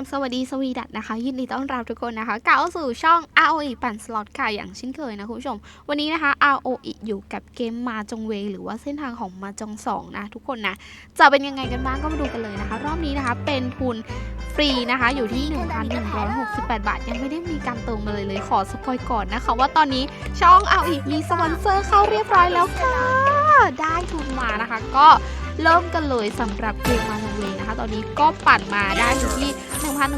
บสวัสดีสวีดัตนะคะ ยินดีต้อนรับทุกคนนะคะกล่าสู่ช่อง ROE ปั่นสล็อตค่ะอย่างเช่นเคยนะคุณผู้ชม วันนี้นะคะ ROE อยู่กับเกมมาจงเว หรือว่าเส้นทางของมาจงสองนะทุกคนนะ จะเป็นยังไงกันบ้างก็มาดูกันเลยนะคะ รอบนี้นะคะเป็นทุนฟรีนะคะอยู่ที่ 1,168 บาท ยังไม่ได้มีการเติมมาเลยเลยขอสปอยก่อนนะคะ ว่าตอนนี้ช่อง ROE มีสปอนเซอร์เข้าเรียบร้อยแล้วค่ะได้ทุนมานะคะ ก็ เริ่มกันเลยสำหรับเกมมาจงเวนะคะ ตอนนี้ก็ปั่นมาได้อยู่ที่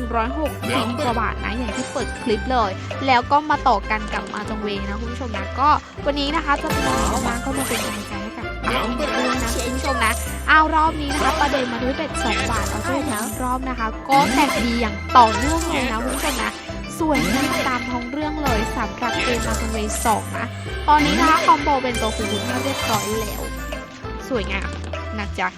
1,160กว่าบาทนะอย่างที่เปิดคลิปเลย แล้วก็มาต่อกันกับมาจงเวนะคุณผู้ชมนะก็วันนี้นะคะจะเป็นยังไงกันบ้างก็มาเป็นกำลังใจให้กับเอาด้วยนะคุณผู้ชมนะเอารอบนี้นะคะประเดิมมาด้วยเบ็ด2บาทแล้วก็ทั้งรอบนะคะ ก็แตกดีอย่างต่อเนื่องเลยนะคุณผู้ชมนะสวยงามตามท้องเรื่องเลยสำหรับเกมมาจงเวสองนะตอนนี้นะคะคอมโบเป็นตัวคูณ5เรียบร้อยแล้ว สวยงาม นะจ๊ะ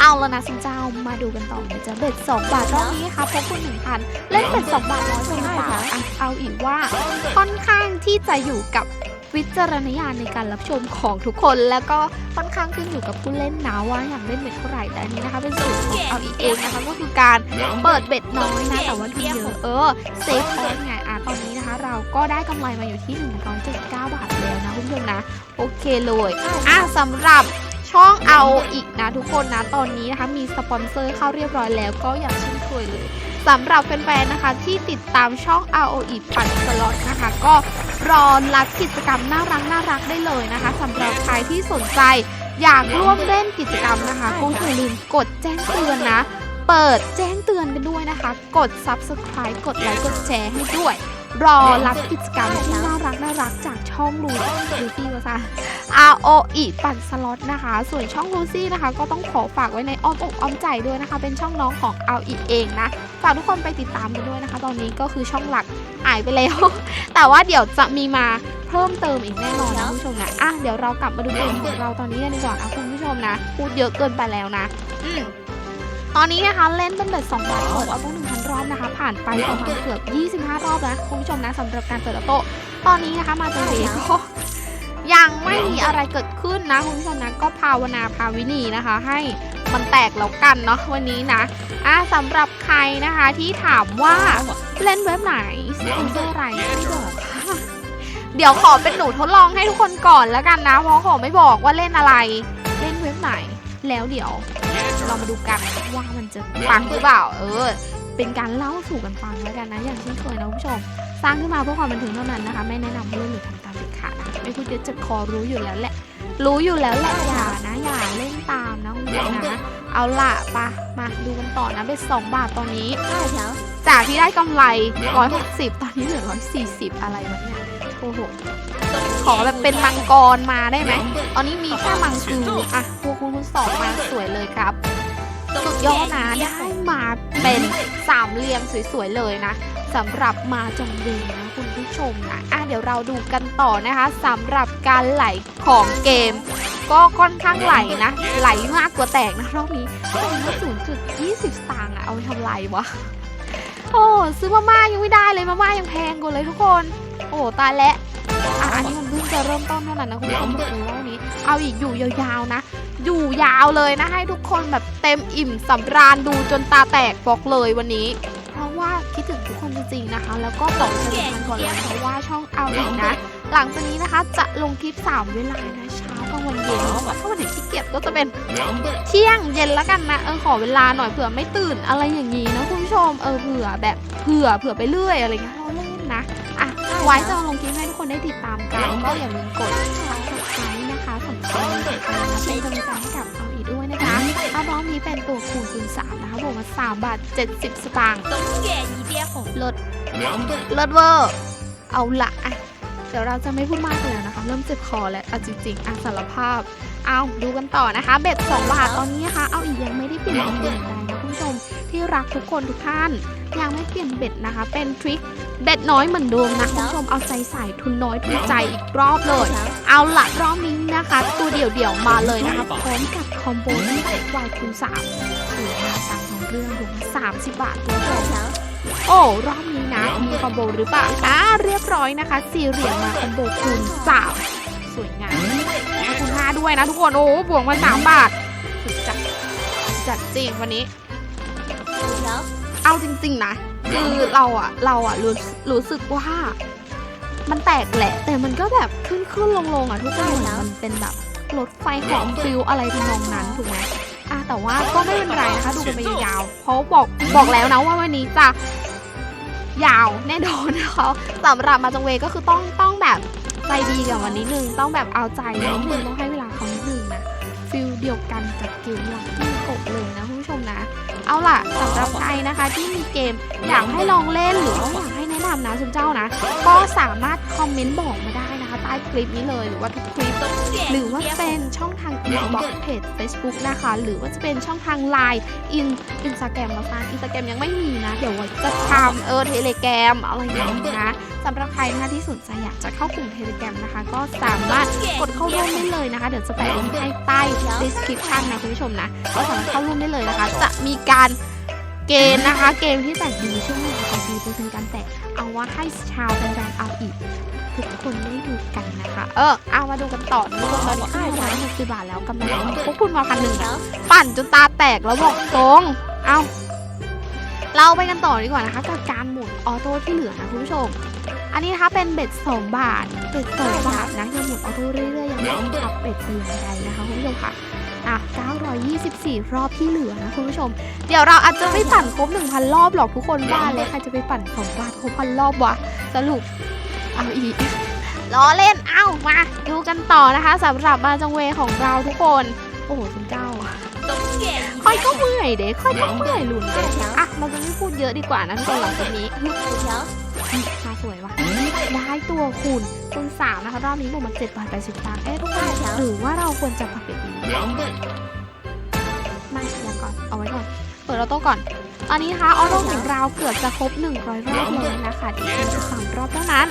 เอาแล้วนะสินเจ้ามาดูกันต่อนะจ๊ะเบ็ด2บาทรอบนี้ค่ะพบคุณหนึ่งพันเล่นเบ็ด2บาทร้อยเป็นบาทอะเอาอีกว่าค่อนข้างที่จะอยู่กับวิจารณญาณในการรับชมของทุกคน แล้วก็ค่อนข้างขึ้นอยู่กับผู้เล่นนะว่าอยากเล่นเบ็ดเท่าไหร่แต่อันนี้นะคะ เป็นสูตรของเอาอีกเองนะคะก็คือการเปิดเบ็ดน้อยนะแต่ว่าทุนเยอะเออเซฟพอยต์ไงอะตอนนี้นะคะ เราก็ได้กำไรมาอยู่ที่179บาทแล้วนะคุณผู้ชมนะ โอเคเลยอะสำหรับ ช่องเอาอีกนะทุกคนนะ ตอนนี้นะคะมีสปอนเซอร์เข้าเรียบร้อยแล้วก็อย่างเช่นเคยเลยสำหรับแฟนๆนะคะที่ติดตามช่อง ROE ปั่นสล็อตนะคะ ก็รอรับกิจกรรมน่ารักน่ารักได้เลยนะคะสำหรับใครที่สนใจอยากร่วมเล่นกิจกรรมนะคะก็อย่าลืมกดแจ้งเตือนนะ เปิดแจ้งเตือนกันด้วยนะคะ กด subscribe กดไลค์กดแชร์ให้ด้วย รอรับกิจกรรมที่น่ารักน่ารักจากช่องลูลูฟี่ก็ซะ ROE ปั่นสล็อตนะคะ ส่วนช่องลูซี่นะคะ ก็ต้องขอฝากไว้ในอ้อมอกอ้อมใจด้วยนะคะ เป็นช่องน้องของ ROE เองนะ ฝากทุกคนไปติดตามกันด้วยนะคะ ตอนนี้ก็คือช่องหลักหายไปแล้ว แต่ว่าเดี๋ยวจะมีมาเพิ่มเติมอีกแน่นอนนะคุณผู้ชมนะ อะเดี๋ยวเรากลับมาดูเกมของเราตอนนี้กันดีกว่านะคุณผู้ชมนะ พูดเยอะเกินไปแล้วนะ อืตอนนี้นะคะเล่นเป็นแบบ2บาทเปิดเอาต้องหนึ่ง รอบนะคะ ผ่านไปประมาณเกือบ 25 รอบแล้วคุณผู้ชมนะสำหรับการเปิดออโต้ตอนนี้นะคะมาจนถึงก็ยังไม่มีอะไรเกิดขึ้นนะคุณผู้ชมนะก็ภาวนาภาวินีนะคะ ให้มันแตกแล้วกันเนาะวันนี้นะอะสำหรับใครนะคะที่ถามว่าเล่นเว็บไหนสปอนเซอร์อะไรไม่บอกค่ะเดี๋ยวขอเป็นหนูทดลองให้ทุกคนก่อนแล้วกันนะเพราะขอไม่บอกว่าเล่นอะไร เล่นเว็บไหน แล้วเดี๋ยวเรามาดูกันว่ามันจะปังหรือเปล่า เออ เป็นการเล่าสู่กันฟังแล้วกันนะ อย่างเช่นเคยนะคุณผู้ชม สร้างขึ้นมาเพื่อความบันเทิงเท่านั้นนะคะ ไม่แนะนำให้เล่นหรือทำตามเด็ดขาดนะคะไม่พูดเยอะจะคอรู้อยู่แล้วแหละ รู้อยู่แล้วแหละอย่านะอย่าเล่นตามนะคุณผู้ชมนะเอาล่ะปะมาดูกันต่อนะเป็นสองบาทตอนนี้จากที่ได้กำไร 160 ตอนนี้เหลือ 140 อะไรวะเนี่ยโอ้โหขอแบบเป็นมังกรมาได้ไหมตอนนี้มีแค่มังคืออะพวกคุณคุณสองมาสวยเลยครับ สุดยอดนะได้มาเป็นสามเหลี่ยมสวยๆเลยนะสำหรับมาจงเวนะคุณผู้ชมนะอะเดี๋ยวเราดูกันต่อนะคะสำหรับการไหลของเกม ก็ค่อนข้างไหลนะ ไหลมากกว่าแตกนะรอบนี้แต่ว่าศูนย์จุดยี่สิบสตางค์อะเอาไปทำไรวะโอ้ซื้อมาม่ายังไม่ได้เลยมาม่ายังแพงกว่าเลยทุกคน โอ้ตายแล้วอะอันนี้มันเพิ่งจะเริ่มต้นเท่านั้นนะคุณผู้ชมบอกเลยว่าวันนี้ เอาอีกอยู่ยาวๆนะ อยู่ยาวเลยนะให้ทุกคนแบบเต็มอิ่มสำราญดูจนตาแตกบอกเลยวันนี้ เพราะว่าคิดถึงทุกคนจริงๆนะคะ แล้วก็บอกสำคัญก่อนเลยเพราะว่าช่องเอาอีกนะ หลังจากนี้นะคะจะลงคลิป3เวลานะเช้ากลางวันเย็นถ้าวันไหนขี้เกียจก็จะเป็นเที่ยงเย็นแล้วกันนะเออขอเวลาหน่อยเผื่อไม่ตื่นอะไรอย่างนี้นะคุณผู้ชมเออเผื่อแบบเผื่อเผื่อไปเรื่อยอะไรเงี้ยเราเล่นนะอะไว้จะลงคลิปให้ทุกคนได้ติดตามกันก็อย่าลืมกด เป็นกำลังใจให้กับเอาอีกด้วยนะคะเอาน้องนี้เป็นตัวคูณคูณสามนะคะบวกมาสามบาทเจ็ดสิบสตางค์ต้องก่ยีเดียของลดลดเวอร์เอาละอะเดี๋ยวเราจะไม่พูดมากกันแล้วนะคะ เริ่มเจ็บคอแล้วเอาจริงๆอะสารภาพ เอาดูกันต่อนะคะ เบ็ดสองบาทตอนนี้นะคะ เอาอีกยังไม่ได้เปลี่ยนเบ็ดนะ ที่รักทุกคนทุกท่านยังไม่เปลี่ยนเบ็ดนะคะ เป็นทริคเบ็ดน้อยเหมือนเดิมนะคุณผู้ชมเอาใจใส่ทุนน้อยทุนใจอีกรอบเลย เอาละรอบนี้นะคะ ตัวเดี่ยวๆมาเลยนะคะพร้อมกับคอมโบที่วายคูณ3ถือมาตามของเรื่องรวม30บบาทคุณผู้ชมโอ้รอบนี้นะมีคอมโบหรือเปล่าอ่าเรียบร้อยนะคะสี่เหรียญมาคอมโบคูณสามสวยงามคูณห้าด้วยนะทุกคนโอ้บวกมาสามบาทสุดจัดจัดจริงวันนี้ 五条，จริงๆนะคือเราอะเราอะรู้รู้สึกว่า มันแตกแหละ แต่มันก็แบบขึ้นขึ้นลงลงอะทุกคนเหมือนมันเป็นแบบรถไฟของฟิลอะไรทำนองนั้นถูกไหมอะแต่ว่าก็ไม่เป็นไรนะคะดูกันไปยาวๆเพราะบอกบอกแล้วนะว่าวันนี้จะยาวแน่นอนนะคะสำหรับมาจงเวก็คือต้องต้องแบบใจดีกับวันนี้นึงต้องแบบเอาใจนิดนึงต้องให้เวลาเขานิดนึงนะฟิลเดียวกันกับเกมหลักที่กบเลยนะคุณผู้ชมนะ เอาล่ะสำหรับใครนะคะที่มีเกมอยากให้ลองเล่นหรือว่าอยากให้แนะนำนะคุณเจ้านะ ก็สามารถคอมเมนต์บอกมาได้ ใต้คลิปนี้เลยหรือว่าทุกคลิป หรือว่าจะเป็นช่องทางอินบ็อกเพจ Facebook นะคะ หรือว่าจะเป็นช่องทาง Line อินอินสตาแกรมมาฟังอินสตาแกรมยังไม่มีนะ เดี๋ยวไว้จะทำเออเทเลแกรมอะไรอย่างนี้นะสำหรับใครนะคะที่สนใจอยากจะเข้ากลุ่มเทเลแกรมนะคะ ก็สามารถกดเข้าร่วมได้เลยนะคะ เดี๋ยวจะแปะลิงก์ให้ใต้ description นะคุณผู้ชมนะก็สามารถเข้าร่วมได้เลยนะคะ จะมีการเกมนะคะ เกมที่แตกดีช่วงนี้ค่ะดีเป็นการแตกเอาว่าให้ชาวแฟนๆเอาอีก ทุกคนได้ดูกันนะคะ เออเอามาดูกันต่อทุกคนตอนนี้ขึ้นมาหกสิบบาทแล้วกำไรพวกคุณมาพันหนึ่งปั่นจนตาแตกแล้วบอกตรง เอาเราไปกันต่อดีกว่านะคะกับการหมุนออโต้ที่เหลือนะคุณผู้ชม อันนี้นะคะเป็นเบ็ดสองบาทเบ็ดสองบาทนะยังหมุนออโต้เรื่อยๆยังไม่ต้องทับเบ็ดแต่อย่างใดนะคะคุณผู้ชมค่ะอะ924 รอบที่เหลือนะคุณผู้ชม เดี๋ยวเราอาจจะไม่ปั่นครบ 1,000 รอบหรอกทุกคนบ้านเลยใครจะไปปั่น2บาทครบพันรอบวะสรุป เอาอีกล้อเล่น เอ้ามาดูกันต่อนะคะสำหรับมาจังเวของเราทุกคน โอ้โหคุณเจ้าอะค่อยก็เมื่อยเด็กค่อยก็เมื่อยหลุนเด็กอะเราจะไม่พูดเยอะดีกว่านะทุกคนหลังจากนี้มาสวยว่ะได้ตัวคุณคุณสามนะคะรอบนี้บวกมาเจ็ดบาทแปดสิบตังค์เอ๊ะทุกคนหรือว่าเราควรจะปรับเปลี่ยนดีไม่ยังก่อนเอาไว้ก่อน เปิดออโต้ก่อนตอนนี้นะคะออโต้ของเราเกือบจะครบ100รอบเลยนะคะอีกเพียงสามรอบเท่านั้น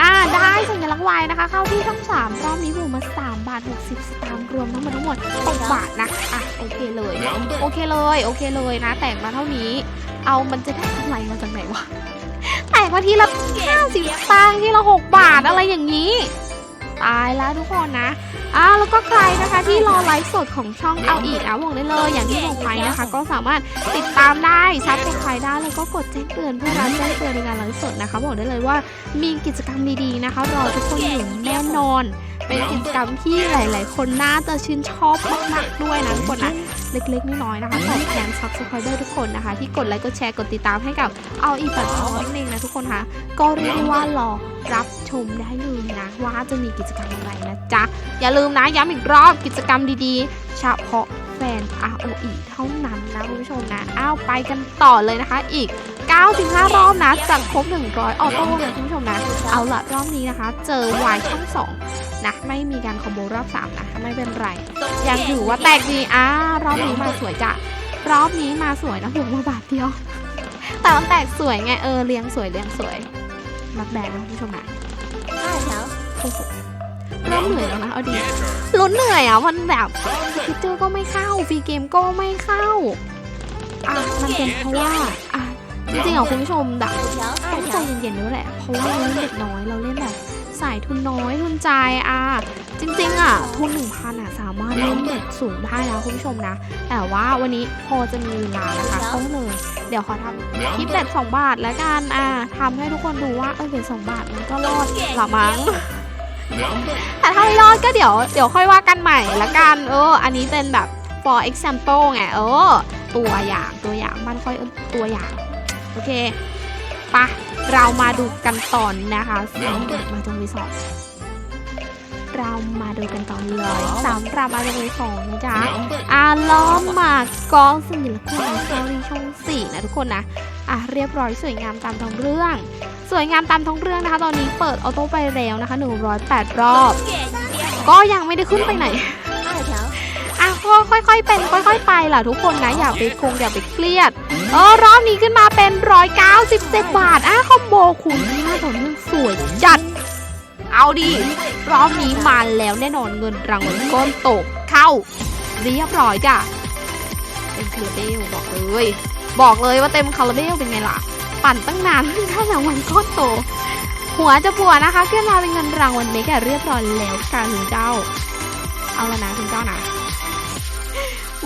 อ่าได้สัญลักษณ์วายนะคะ เข้าที่ทั้งสามรอบนี้บวกมา3บาท60สตางค์รวมทั้งหมดทั้งหมด6บาทนะอะโอเคเลยโอเคเลยโอเคเลยนะ แตกมาเท่านี้ เอามันจะได้กำไรมาจากไหนวะแตกมาทีละ50สตางค์ทีละ6บาทอะไรอย่างนี้ ตายแล้วทุกคนนะอ่าแล้วก็ใครนะคะที่รอไลฟ์สดของช่องเอาอีกนะบอกได้เลยอย่างที่บอกไปนะคะ ก็สามารถติดตามได้ซับสไครได้แล้วก็กดแจ้งเตือนเพื่อรับแจ้งเตือนในการไลฟ์สดนะคะ บอกได้เลยว่ามีกิจกรรมดีๆนะคะ รอทุกคนอยู่แน่นอน เป็นกิจกรรมที่หลาย ๆ คนน่าจะชื่นชอบมากๆด้วยนะทุกคนนะ เล็กๆน้อยๆนะคะขอบแทนซับสไครเบอร์ทุกคนนะคะ ที่กดไลค์กดแชร์กดติดตามให้กับเอาอีปัดซอนั่นเองนะทุกคนคะก็เรียกได้ว่ารอรับชมได้เลยนะ ว่าจะมีกิจกรรมอะไรนะจ๊ะ อย่าลืมนะย้ำอีกรอบกิจกรรมดีๆเฉพาะแฟน ROE เท่านั้นนะคุณผู้ชมนะอ้าวไปกันต่อเลยนะคะอีก 95 รอบนะจากครบ 100 ออโต้นะคุณผู้ชมนะ เอาละรอบนี้นะคะ เจอวายช่อง2นะไม่มีการคอมโบรอบ 3 นะ ไม่เป็นไร ยังถือว่าแตกดีอ่ารอบนี้มาสวยจ้ะรอบนี้มาสวยนะหัวมาบาทเดียว แต่มันแตกสวยไงเออเรียงสวยเรียงสวยนักแบนนะคุณผู้ชมนะโอ้โหเริ่มเหนื่อยแล้วนะเอาดีลุ้นเหนื่อยอะมันแบบฟิเจอร์ก็ไม่เข้าฟรีเกมก็ไม่เข้าอะมันเป็นเพราะว่าอะ จริงๆอะคุณผู้ชมแบบต้องใจเย็นๆด้วยแหละ เพราะว่าเราเล่นเด็กน้อยเราเล่นแบบสายทุนน้อยทุนใจอะจริงๆอะทุนหนึ่งพันอะสามารถเล่นเด็กสูงได้นะคุณผู้ชมนะ แต่ว่าวันนี้พอจะมีเวลานะคะก็เลยเดี๋ยวขอทำคลิปเด็ดสองบาทแล้วกันอะทำให้ทุกคนดูว่าเออเด็ดสองบาทมันก็รอดหละมั้งแต่ถ้าไม่รอดก็เดี๋ยวเดี๋ยวค่อยว่ากันใหม่ละกันเออ อันนี้เป็นแบบ for example ไงเออตัวอย่างตัวอย่างมันค่อยตัวอย่าง โอเคปะเรามาดูกันตอนนะคะซึ่งมาจงวีสองเรามาดูกันต่อเลยสำหรับมาจงวีสองนะจ๊ะอาล้อมหมากกองสัญลักษณ์ของซารีช่องสี่นะทุกคนนะอะเรียบร้อยสวยงามตามท้องเรื่อง สวยงามตามท้องเรื่องนะคะ ตอนนี้เปิดออโต้ไปแล้วนะคะ 108 รอบ ก็ยังไม่ได้ขึ้นไปไหน ก็ค่อย ๆ เป็นค่อย ๆ ไปล่ะทุกคนนะอย่าไปคงอย่าไปเครียด เออรอบนี้ขึ้นมาเป็น197บาทอะคอมโบคูณห้าต่อเนื่องสวยจัด เอาดิรอบนี้มาแล้วแน่นอนเงินรางวัลก้อนโตเข้า เรียบร้อยจ้ะเต็มคาราเบลบอกเลยบอกเลยว่าเต็มคาราเบลเป็นไงล่ะ ปั่นตั้งนานถ้ารางวัลก้อนโต หัวจะบัวนะคะขึ้นมาเป็นเงินรางวัลเมกะเรียบร้อยแล้วค่ะคุณเจ้า เอาแล้วนะคุณเจ้านะ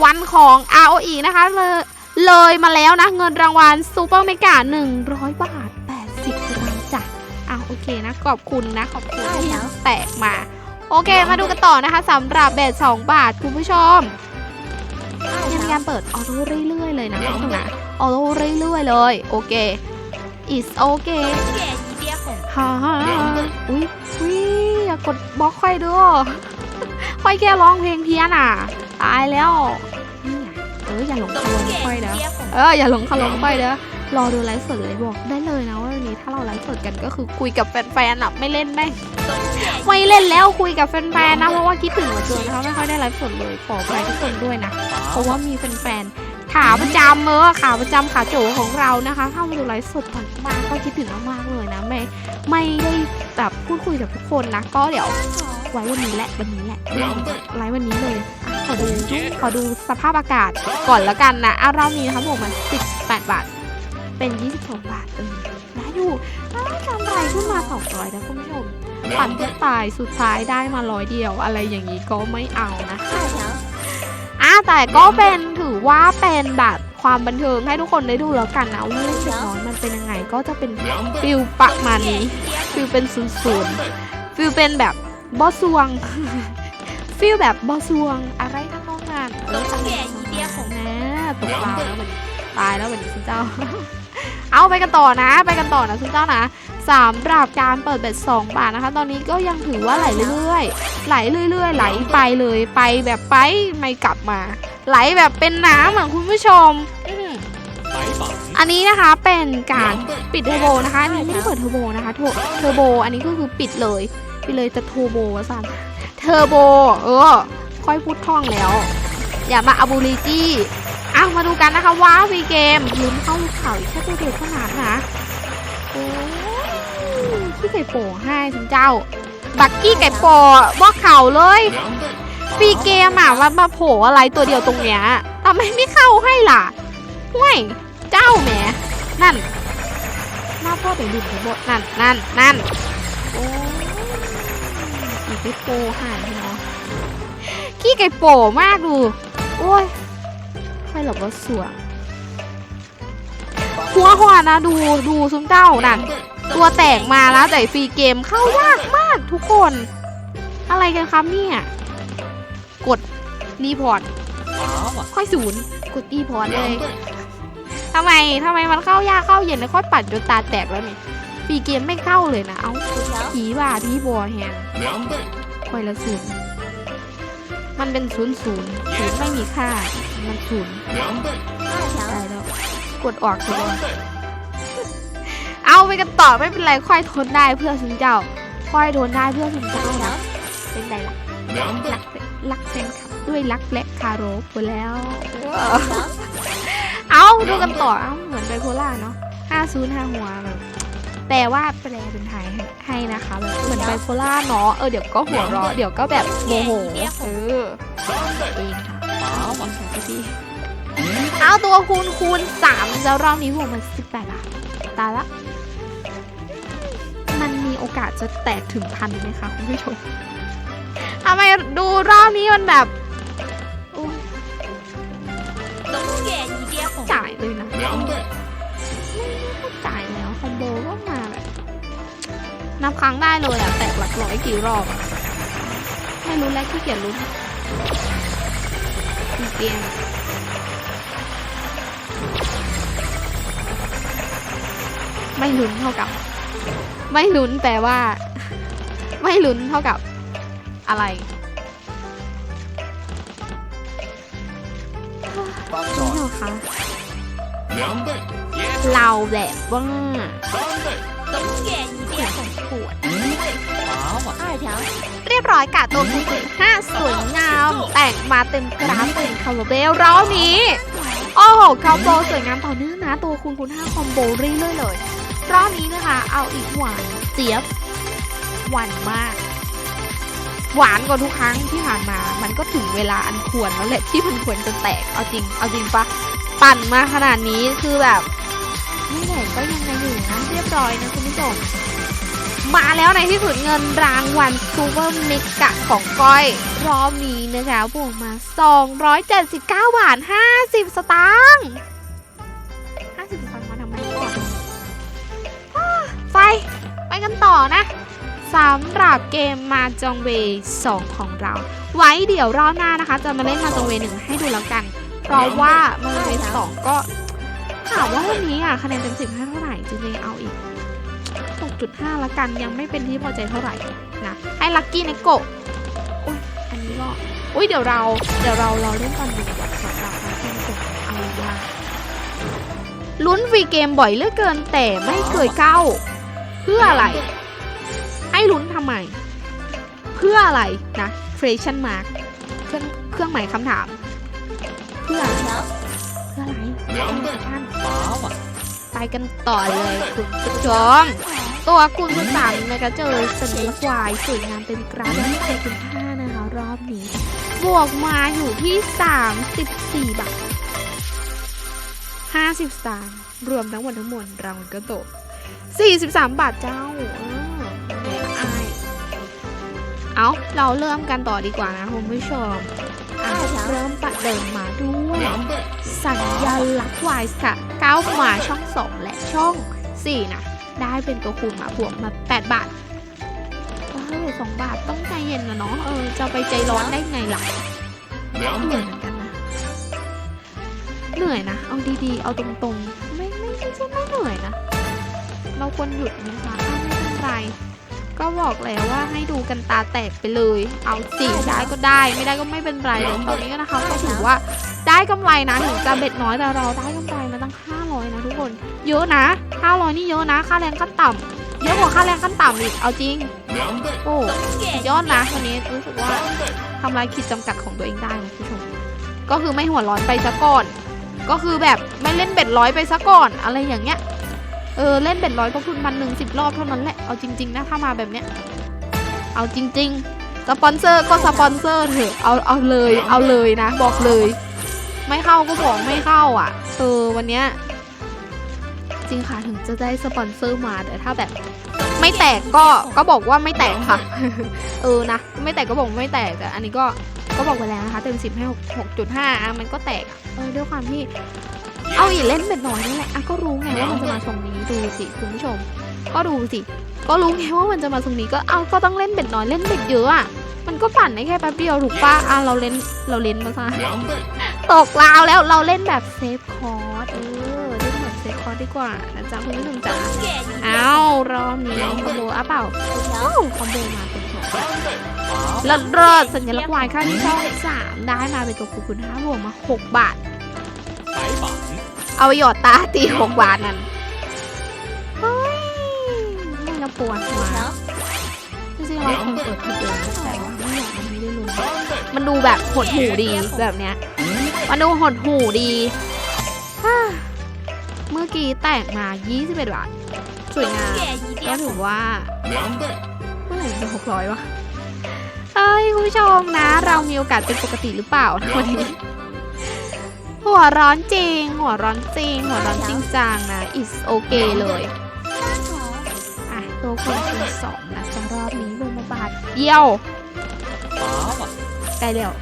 วันของ ROE นะคะเลยเลยมาแล้วนะ เงินรางวัลซูเปอร์เมกา100 บาท 80สตางค์จ้ะอ้าโอเคนะ ขอบคุณนะ ขอบคุณที่แล้วแตกมา โอเค มาดูกันต่อนะคะสำหรับแบส2บาทคุณผู้ชมยังมีการเปิดออโต้เรื่อยๆเลยนะคุณผู้ชมนะออโต้เรื่อยๆเลย โอเค is okay ฮ่าอุ้ยอุ้ยอย่ากดบล็อกค่อยด้วยค่อยแค่ร้องเพลงเพี้ยนอะายแล้วเอออย่าหลงคารมค่อยนะเอออย่าหลงคารมค่อยนะรอดูไลฟ์สดเลยบอกได้เลยนะว่าวันนี้ถ้าเราไลฟ์สดกันก็คือคุยกับแฟนๆอะไม่เล่นไหมไม่เล่นแล้วคุยกับแฟนๆนะเพราะว่าคิดถึงเหลือเกินนะคไม่ค่อยได้ไลฟ์สดเลยขอแฟนทุกคนด้วยนะเพราะว่ามีแฟนๆขาประจำเออขาประจำขาโจของเรานะคะเข้ามาดูไลฟ์สดก่อนมากก็คิดถึงมากๆเลยนะไม่ไม่ได้แบบ พูดคุยกับทุกคนนะ ก็เดี๋ยวไว้วันนี้แหละวันนี้แหละไลฟ์วันนี้เลยอะขอดูขอดูสภาพอากาศก่อนแล้วกันนะอะรอบนี้นะคะผมมัน18 บาท เป็น 22 บาทเออได้อยู่ถ้ากำไรขึ้นมา200นะคุณผู้ชมปั่นแทบตายสุดท้ายได้มาร้อยเดียว อะไรอย่างนี้ก็ไม่เอานะ二条，อะแต่ก็เป็นถือว่าเป็นแบบความบันเทิงให้ทุกคนได้ดูแล้วกันนะว่าเด็กน้อยมันเป็นยังไงก็จะเป็นฟิลประมาณนี้ ฟิลเป็นศูนย์ศูนย์ฟิลเป็นแบบบอสวง ฟิลแบบบอสวงอะไรทั้งน้องนานเอองแก่ยีเดียของแม่ตกปลาแล้วเหมือนตายแล้วเหมือนคุณเจ้า เอาไปกันต่อนะ ไปกันต่อนะคุณเจ้านะสามปราบการเปิดเบ็ดสองบาทนะคะ ตอนนี้ก็ยังถือว่าไหลเรื่อยๆไหลเรื่อยๆไหลไปเลยไปแบบไปไม่กลับมา ไหลแบบเป็นน้ำอะคุณผู้ชมไหปล่า อันนี้นะคะเป็นการปิดเทอร์โบนะคะอันนี้ไม่ได้เปิดเทอร์โบนะคะเทอร์เทอร์โบ อันนี้ก็คือปิดเลยปิดเลยจะโทรโบวะสันเทอร์โบ เออ ค่อยพูดท่องแล้ว อย่ามาอาบูริจี้อะมาดูกันนะคะว้าววีเกมลุ้นเข้าเข่าอีกแค่ตัวเดียวเท่านั้นนะโอ้ยขี้ไก่โป่ให้คุณเจ้า บักกี้ไก่โป่บอกเข่าเลยฟรีเกมอะมามาโผล่อะไรตัวเดียวตรงเนี้ยทำไมไม่เข้าให้ล่ะห่วย เจ้าแหมนั่นหน้าพ่อเดี๋ยวดุเดี๋ยวบดนั่นนั่นนั่นโอ้ยอีกไก่โป่หายเนาะขี้ไก่โปมากดู โอ้ยไม่หรอกว่าสวยหัวหัวนะดูดูซุ้มเจ้านั่นตัวแตกมาแล้วแต่ฟรีเกมเข้ายากมากทุกคน อะไรกันครับเนี่ย กดรีพอร์ตค่อยศูนย์กดรีพอร์ตเลย ทำไมทำไมมันเข้ายากเข้าเย็นแล้วก็ปัดจนตาแตกแล้วนี่ปีเกียนไม่เข้าเลยนะ เอาผีว่าพี่บัวแฮงคอยละสุดมันเป็นศูนย์ศูนย์ศูนย์ไม่มีค่า มันศูนย์ได้แล้ว กดออกเถอะเอาไปกันต่อไม่เป็นไรค่อยทนได้เพื่อสุนเจ้า ค่อยทนได้เพื่อสุนเจ้านะเป็นไรล่ะรักแฟนคลับด้วยรักและคาร์โพไปแล้ว เอาดูกันต่อเอาเหมือนไบโพล่าเนาะห้าศูนย์ห้าหัวแบบแต่ว่าแปลเป็นไทยให้นะคะแบบเหมือนไบโพล่าเนาะเออเดี๋ยวก็หัวเราะเดี๋ยวก็แบบโมโหเออเองค่ะเอาหวังสายดีเอาตัวคูณคูณสามแล้วรอบนี้หัวมันสิบแปดอะตายละมันมีโอกาสจะแตกถึงพันไหมคะคุณผู้ชมทำไมดูรอบนี้มันแบบ จ่ายเลยนะก็จ่ายแล้วคอมโบก็มาแบบนับครั้งได้เลยอะแตกหลักร้อยกี่รอบอะไม่รู้แล้วขี้เกียจรู้อีเกมไม่ลุ้นเท่ากับ ไม่ลุ้นแปลว่า ไม่ลุ้นเท่ากับอะไร เราแบบว่าต้องแก่เสีวเรียบร้อยกะตัวคุณห้าสวยงาม แต่งมาเต็มกราฟเต็มคาราเบลรอบนี้ โอ้โหคอมโบสวยงามต่อเนื่องนะ ตัวคุณคุณห้าคอมโบรีเรื่อยๆเลยรอบนี้นะคะ เอาอีกหวานเจี๊ยบหวานมาก หวานกว่าทุกครั้งที่ผ่านมา มันก็ถึงเวลาอันควรแล้วแหละที่มันควรจะแตกเอาจริง เอาจริงปะ ปั่นมาขนาดนี้คือแบบไม่ไหนก็ยังไงอยู่นะเรียบร้อยนะคุณผู้ชมมาแล้วในที่สุดเงินรางวัลซูเปอร์เมกะของก้อย รอบนี้นะคะบวกมา 279 บาท 50 สตางค์50 สตางค์มาทำไมก่อนไป ไปกันต่อนะสำหรับเกมมาจองเวย์2ของเรา ไว้เดี๋ยวรอบหน้านะคะ จะมาเล่นมาจองเวย์1ให้ดูแล้วกัน เพราะว่ามาจองเวย์สองก็ถามว่าวันนี้อะคะแนนเต็มสิบให้เท่าไหร่จริงๆเอาอีก 6.5 ละกันยังไม่เป็นที่พอใจเท่าไหร่นะให้ลัคกี้เนโกะอุ้ยอันนี้ก็อุ้ยเดี๋ยวเราเดี๋ยวเรารอเล่นตอนดึกแบบสำหรับลัคกี้เนโกะเอาว่าลุ้นฟรีเกมบ่อยเหลือเกินแต่ไม่เคยเข้า เพื่ออะไร ให้ลุ้นทำไม เพื่ออะไรนะ question mark เครื่องเครื่องหมายคำถาม เพื่อนเนาะเพื่ออะไรเพื่ออะไรท่านไปกันต่อเลยคุณผู้ชมตัวคุณผู้สามนะคะเจอสัญควายสวยงามเป็นกราฟและไม่เคยคุณค่านะคะรอบนี้ บวกมาอยู่ที่ 34 บาท 50สตางค์รวมทั้งหมดทั้งมวลรางวัลก็ตก 43 บาทเจ้าเอ้าเราเริ่มกันต่อดีกว่านะคุณผู้ชม อาจเริ่มประเดิมมาด้วย สัญญาลักษณ์วาสะก้ามาช่องสองและช่องสี่นะ ได้เป็นตัวคูณมาบวกมาแปดบาทว้าสองบาทต้องใจเย็นนะเนาะเออจะไปใจร้อนได้ไงล่ะเหนื่อยเหมือนกันนะเหนื่อยนะ เอาดีๆ เอาตรงๆ ไม่ไม่ไม่ใช่ไม่เหนื่อยนะ เราควรหยุดนะคะไม่เป็นไร ก็บอกแล้วว่าให้ดูกันตาแตกไปเลย เอาสิได้ก็ได้ ไม่ได้ก็ไม่เป็นไรตอนนี้ก็นะคะก็ถือว่าได้กำไรนะถึงจะเบ็ดน้อยแต่เราได้กำไรมาตั้ง 500 นะทุกคน เยอะนะ 500 นี่เยอะนะ ค่าแรงขั้นต่ำเยอะกว่าค่าแรงขั้นต่ำอีก เอาจริง โอ้ยอดนะวันนี้รู้สึกว่าทำลายขีดจำกัดของตัวเองได้นะผู้ชม ก็คือไม่หัวร้อนไปซะก่อน ก็คือแบบไม่เล่นเบ็ดร้อยไปซะก่อน อะไรอย่างเงี้ย เออเล่นเบ็ดร้อยก็คุณมันหนึ่งสิบรอบเท่านั้นแหละ เอาจริง ๆ นะ ถ้ามาแบบเนี้ย เอาจริง ๆ สปอนเซอร์ก็สปอนเซอร์เถอะ เอาเอาเลย เอาเลยนะ บอกเลย ไม่เข้าก็บอกไม่เข้าอะ เออวันเนี้ยจริงค่ะถึงจะได้สปอนเซอร์มาแต่ถ้าแบบ ไม่แตกก็ก็บอกว่าไม่แตกค่ะ เออนะ ไม่แตกก็บอกไม่แตกแต่อันนี้ก็ก็บอกไปแล้วนะคะเต็มสิบให้หกจุดห้าอะมันก็แตกเออด้วยความที่ เอาอีเล่นเป็ดน้อยนี่แหละอะก็รู้ไงว่ามันจะมาทรงนี้ดูสิคุณผู้ชม ก็ดูสิ ก็รู้ไงว่ามันจะมาทรงนี้ก็เอาก็ต้องเล่นเป็ดน้อยเล่นเป็ดเยอะอะมันก็ปั่นได้แค่แป๊บเดียวถูกปะอะเราเล่นเราเล่นมาซะตกลาวแล้วเราเล่นแบบเซฟคอร์สเออเล่นแบบเซฟคอร์สดีกว่านะจ๊ะคุณผู้ชมจ๋าอ้าวรอบนี้คอมโบอะเปล่าคอมโบมาเป็นสองแล้วรอดสัญลักษณ์วายข้าต่ช่องสามได้มาเป็นตัวคูณห้าบวกมาหกบาท เอาหยอดตาตีหกบาทนั่นเฮ้ยไม่ละปวดหัวจริงๆเราคงเปิดทุกเดือนแต่ว่าไม่อยากมันไม่ได้รู้มันดูแบบหดหูดีแบบเนี้ย มันดูหดหูดี เมื่อกี้แตกมา 21 บาท สวยงามก็ถือว่าเมื่อไหร่จะ600วะเฮ้ย คุณผู้ชมนะ เรามีโอกาสเป็นปกติหรือเปล่าวันนี้ หัวร้อนจริง หัวร้อนจริง หัวร้อนจริงจังนะ it's okay เลยอะตัวคนที่สองนะจะรอบนี้ลงมาบาดเดี่ยวใกล้แล้ว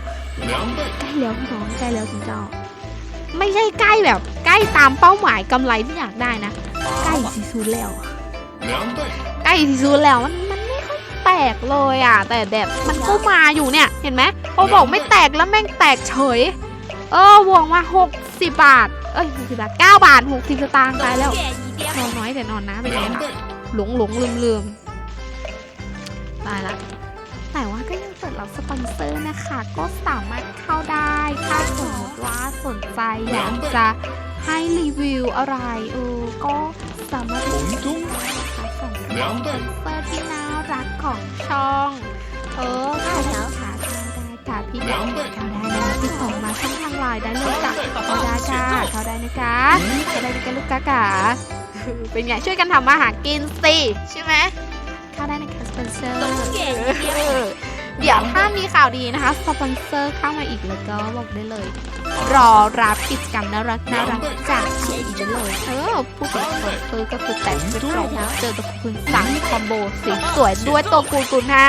ใกล้แล้วพี่น้องใกล้แล้วคุณเจ้า ไม่ใช่ใกล้แบบใกล้ตามเป้าหมายกำไรที่อยากได้นะ ใกล้สีซูแล้วใกล้สีซูแล้วมันมันไม่ค่อยแตกเลยอะ แต่แบบมันก็มาอยู่เนี่ยเห็นไหมเขาบอกไม่แตกแล้วแม่งแตกเฉย เออบวกมา 60 บาท เอ้ย60บาท 9 บาท 60สตางค์ตายแล้ว นอนน้อยแต่นอนนะไป็ล่ะหลงหลงลืมลืมตายละแต่ว่าก็ยังเปิดรับสปอนเซอร์นะคะ ก็สามารถเข้าได้ถ้าสมมติว่าสนใจอยากจะให้รีวิวอะไรเออก็สามารถสนใจสองสปอนเซอร์ที่น่ารักของช่อง เออเข้าได้ค่ะเข้าได้ค่ะพี่น้องเข้าได้ ติดต่อมาช่องทางไลน์ได้เลยจ้ะเขาได้ค่ะเขาได้นะคะเขาได้นะคะลูกกะกะเป็นไงช่วยกันทำอาหารกินสิใช่ไหมเข้าได้นะคะสเปนเซอร์ เดี๋ยวถ้ามีข่าวดีนะคะสปอนเซอร์เข้ามาอีกแล้วก็บอกได้เลย รอรับกิจกรรมน่ารักน่ารักจากชีอีกได้เลยเออผู้ถึงสปอนเซอร์ก็คือแต่งเป็นรองเจอตัวคุณสังคอมโบสีสวยด้วยตัวคูณคุณฮะ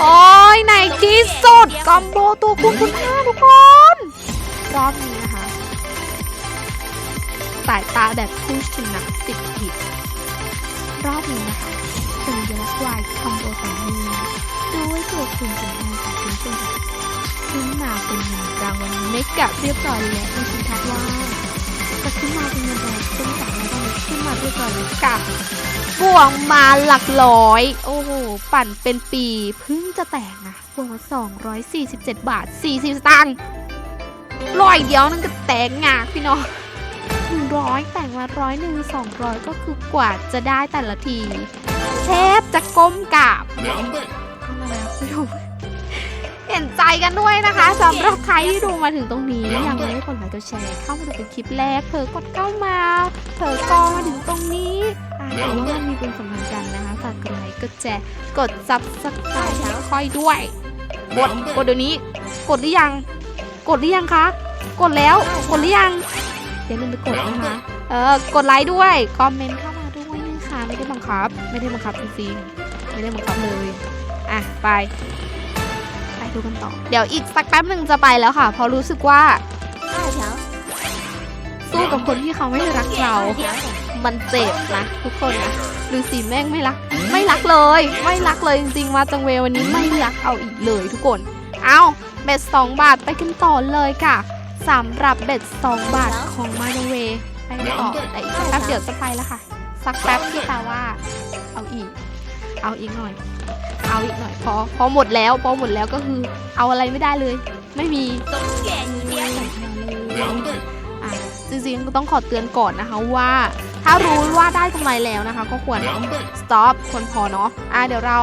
โอ้ยในที่สุดคอมโบตัวคูณคุณห้าทุกคนรอบนี้นะคะสายตาแบบผู้ชนะสิบผิดรอบนี้นะคะสัญลักษ์วายคอมโบสองมือ ด้วยตัวคุณเป็นแองคุณเป็นขึ้นมาเป็นเงินรางวัลเมกะเรียบร้อยแล้วคุณทัดว่าจะขึ้นมาเป็นเงินรางวัลซึ่งจากแล้วตอนขึ้นมาเรียบร้อยแล้วกับบวงมาหลักร้อย โอ้โห ปั่นเป็นปีเพิ่งจะแตกนะบวกมา247 บาท 40 สตางค์ร้อยเดียวนั่นก็แตกงากพี่น้องหนึ่งร้อยแต่งมาร้อยหนึ่งสองร้อยก็คือกว่าจะได้แต่ละทีเทบจะก้มกราบ， เข้ามาแล้วคุณผู้ชมเห็นใจกันด้วยนะคะสำหรับใครที่ดูมาถึงตรงนี้ยังไม่ได้กดไลค์กดแชร์เข้ามาดูเป็นคลิปแรกเผลอกดเข้ามาเผลอกองมาถึงตรงนี้อ่าแต่ว่ามันมีเป็นสำคัญกันนะคะฝากกดไลค์กดแชร์กดซับสไครต์แล้วค่อยด้วยกด两กด倍，เดี๋ยวนี้ กดหรือยัง กดหรือยังคะกดแล้วกดหรือยังอย่าลืมไปกดนะคะเออกดไลค์ด้วยคอมเมนต์เข้ามาด้วยนะคะไม่ได้บังคับ ไม่ได้บังคับจริงๆไม่ได้บังคับเลย อะไป ไปดูกันต่อ เดี๋ยวอีกสักแป๊บหนึ่งจะไปแล้วค่ะ เพราะรู้สึกว่าสู้กับคนที่เขาไม่รักเรา มันเจ็บนะทุกคนนะดูสิแม่งไม่รัก ไม่รักเลย ไม่รักเลยจริงๆ มาจังเววันนี้ไม่รักเอาอีกเลยทุกคน เอาเบ็ดสองบาทไปกันต่อเลยค่ะสำหรับเบ็ดสองบาทของมาจังเวไปกัต่อแต่อีกสักแป๊บเดี๋ยวจะไปแล้วค่ะ สักแป๊บที่แปลว่า เอาอีก เอาอีกหน่อย เอาอีกหน่อย พอ พอหมดแล้ว พอหมดแล้วก็คือ เอาอะไรไม่ได้เลย ไม่มีต้องแก่เงี้ยจริงๆต้องขอเตือนก่อนนะคะว่า ถ้ารู้ว่าได้กำไรแล้วนะคะ ก็ควร stop คนพอเนาะ อะเดี๋ยวเรา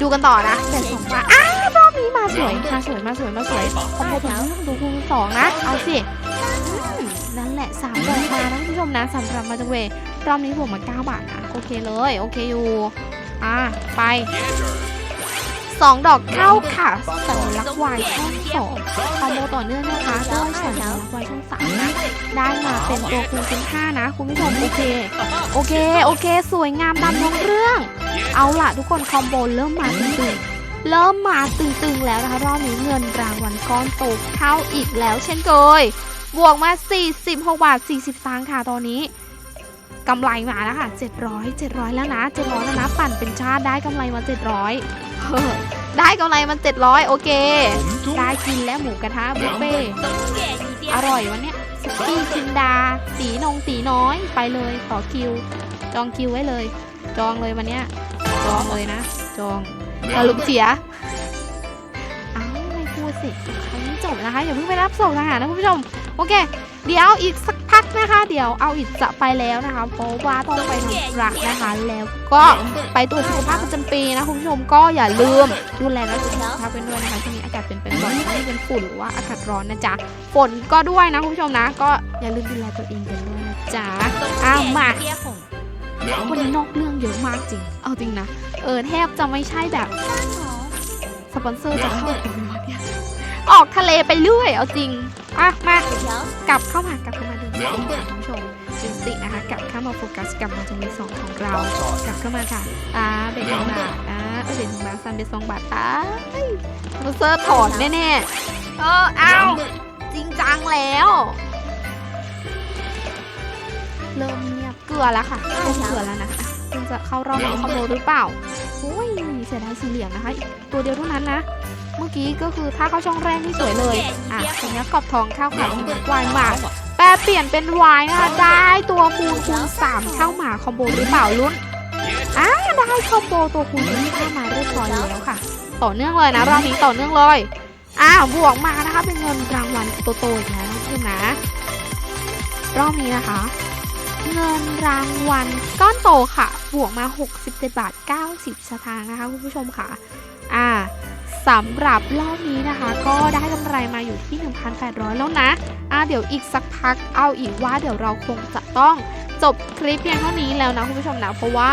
ดูกันต่อนะแต่สองมาอ้ารอบนี้มาสวย มาสวย มาสวย มาสวยขอบคุณนะดูคูณสองนะ เอาสินั่นแหละสามดอกมานะคุณผู้ชมนะสำหรับมาจเวรอบนี้บวกมาเก้าบาทนะ โอเคเลย โอเคอยู่ อะไปสองดอกเข้าค่ะสัญลักษณ์วายช่องสองคอมโบต่อเนื่องนะคะด้วยสัญลักษณ์วายช่องสามนะได้มาเป็นตัวคูณเป็นห้านะคุณผู้ชมโอเค โอเค โอเค สวยงามตามท้องเรื่อง เอาล่ะทุกคนคอมโบเริ่มมาตึงๆ เริ่มมาตึงๆแล้วนะคะรอบนี้เงินรางวัลก้อนโตเข้าอีกแล้วเช่นเคยบวกมา 46 บาท 40สตางค์ค่ะตอนนี้ กำไรมาแล้วค่ะ700 700 แล้วนะ700แล้วนะปั่นเป็นชาติได้กำไรมา 700 ได้กำไรมัน 700 โอเค ได้กินแล้วหมูกระทะบุฟเฟ่อร่อยวันเนี้ยสุกี้จินดา สีนงสีน้อยไปเลยต่อคิว จองคิวไว้เลย จองเลยวันเนี้ยจองเลยนะ จองสลุปเสียอ้าวไม่กลัวสิครั้งนี้จบนะคะอย่าเพิ่งไปรับส่งอาหารนะคุณผู้ชม โอเค เดี๋ยวอีกสักพักนะคะ เดี๋ยวเอาอิดจะไปแล้วนะคะ เพราะว่าต้องไปทำรักนะคะ แล้วก็ไปตรวจสุขภาพประจำปีนะคุณผู้ชมก็อย่าลืมดูแลรักษาสุขภาพเป็นด้วยนะคะช่วงนี้อากาศเป็นเป็บ่อยไม่เป็นฝุ่นหรือว่าอากาศร้อนนะจ๊ะฝนก็ด้วยนะคุณผู้ชมนะ ก็อย่าลืมดูแลตัวเองกันด้วยนะจ๊ะอ้าวมาคนนี้นอกเรื่องเยอะมากจริง เอาจริงนะ เออแทบจะไม่ใช่แบบสปอนเซอร์จะเข้าออกทะเลไปเรื่อยเอาจริง อะมากลับเข้ามากลับเข้ามาดูสิค่ะคุณผู้ชมจินตินะคะกลับเข้ามาโฟกัสกับมาจะมีสองของเรากลับเข้ามาค่ะอ่าเบนขอบาทอ่าเบนขอบาทซันเบนสองบาทตายเราเซอร์ถอนแน่ๆเออเอาจริงจังแล้วเริ่มเงียบเกลือแล้วค่ะเกลือแล้วนะคะคุณจะเข้ารอบของคอมโบหรือเปล่าโอ้ยเสียดายสีเหลืองนะคะ ตัวเดียวเท่านั้นนะ เมื่อกี้ก็คือถ้าเข้าช่องแรกนี่สวยเลย อะทีนี้กรอบทองเข้าค่ะวายหมากแปลเปลี่ยนเป็นวายนะคะได้ตัวคูณคูณสามเข้าหมาคอมโบหรือเปล่าลุ้นอ่าได้คอมโบตัวคูณคูณเข้ามาเรียบร้อยแล้วค่ะ ต่อเนื่องเลยนะรอบนี้ต่อเนื่องเลยอ้าวบวกมานะคะเป็นเงินรางวัลโตๆอีกแล้วนะคุณนะ รอบนี้นะคะ เงินรางวัลก้อนโตค่ะ บวกมา 67 บาท 90 สตางค์นะคะคุณผู้ชมค่ะอ่า สำหรับรอบนี้นะคะ ก็ได้กำไรมาอยู่ที่ 1,800 แล้วนะอ่าเดี๋ยวอีกสักพักเอาอีกว่าเดี๋ยวเราคงจะต้องจบคลิปเพียงเท่านี้แล้วนะคุณผู้ชมนะ เพราะว่า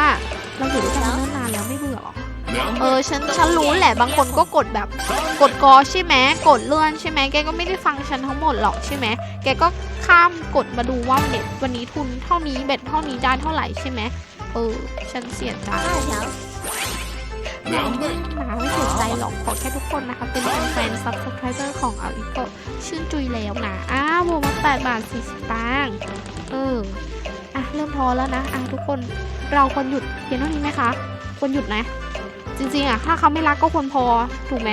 เราอยู่ด้วยกันมาเนิ่นนานแล้วไม่เบื่อหรอ两เอ倍，อฉันฉันรู้แหละบางคนก็กดแบบ กดกอใช่ไหมกดเลื่อนใช่ไหมแกก็ไม่ได้ฟังฉันทั้งหมดหรอกใช่ไหมแกก็ข้ามกดมาดูว่าเน็ตวันนี้ทุนเท่านี้เบ็ดเท่านี้ได้เท่าไหร่ใช่ไหมเออฉันเสียใจ หนาวไม่หนาไม่เสียใจหรอกขอแค่ทุกคนนะคะเป็นแฟนซับสไครเบอร์ของอาอิโกชื่นจุยแล้วนะอ้าววมาแปดบาทสี่สิบตังค์เอออะเริ่มพอแล้วนะอะทุกคนเราควรหยุดเพียงเท่านี้ไหมคะควรหยุดนะ จริงๆอะถ้าเขาไม่รักก็ควรพอถูกไหม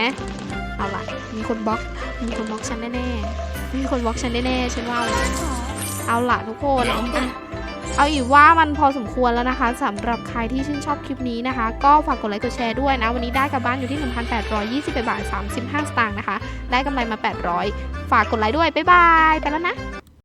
เอาล่ะ มีคนบล็อกมีคนบล็อกฉันแน่ๆมีคนบล็อกฉันแน่ๆฉันว่าเอาล่ะทุกคนอะ เอาอีกว่ามันพอสมควรแล้วนะคะสำหรับใครที่ชื่นชอบคลิปนี้นะคะ ก็ฝากกดไลค์กดแชร์ด้วยนะ วันนี้ได้กลับบ้านอยู่ที่ 1,820บาท35 สตางค์นะคะ ได้กำไรมา 800 ฝากกดไลค์ด้วย บ๊ายบาย ไปแล้วนะ